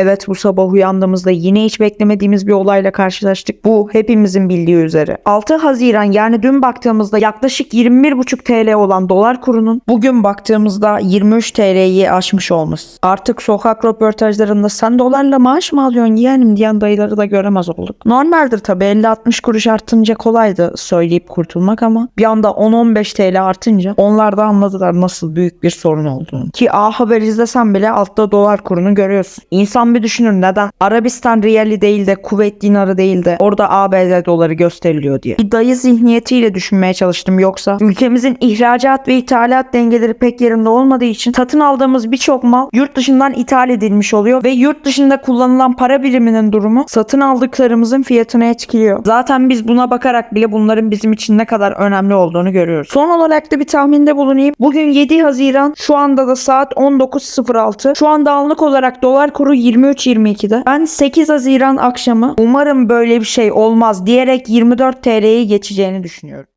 Evet bu sabah uyandığımızda yine hiç beklemediğimiz bir olayla karşılaştık. Bu hepimizin bildiği üzere. 6 Haziran yani dün baktığımızda yaklaşık 21,5 TL olan dolar kurunun bugün baktığımızda 23 TL'yi aşmış olması. Artık sokak röportajlarında sen dolarla maaş mı alıyorsun yeğenim diyen dayıları da göremez olduk. Normaldir tabi 50-60 kuruş artınca kolaydı söyleyip kurtulmak ama bir anda 10-15 TL artınca onlar da anladılar nasıl büyük bir sorun olduğunu. Ki A Haber izlesen bile altta dolar kurunu görüyorsun. İnsan bir düşünür neden Arabistan riyali değil de Kuveyt dinarı değil de orada ABD doları gösteriliyor diye. Bir dayı zihniyetiyle düşünmeye çalıştım yoksa ülkemizin ihracat ve ithalat dengeleri pek yerinde olmadığı için satın aldığımız birçok mal yurt dışından ithal edilmiş oluyor ve yurt dışında kullanılan para biriminin durumu satın aldıklarımızın fiyatını etkiliyor. Zaten biz buna bakarak bile bunların bizim için ne kadar önemli olduğunu görüyoruz. Son olarak da bir tahminde bulunayım. Bugün 7 Haziran şu anda da saat 19.06. Şu anda anlık olarak dolar kuru 23.22'de. Ben 8 Haziran akşamı umarım böyle bir şey olmaz diyerek 24 TL'ye geçeceğini düşünüyorum.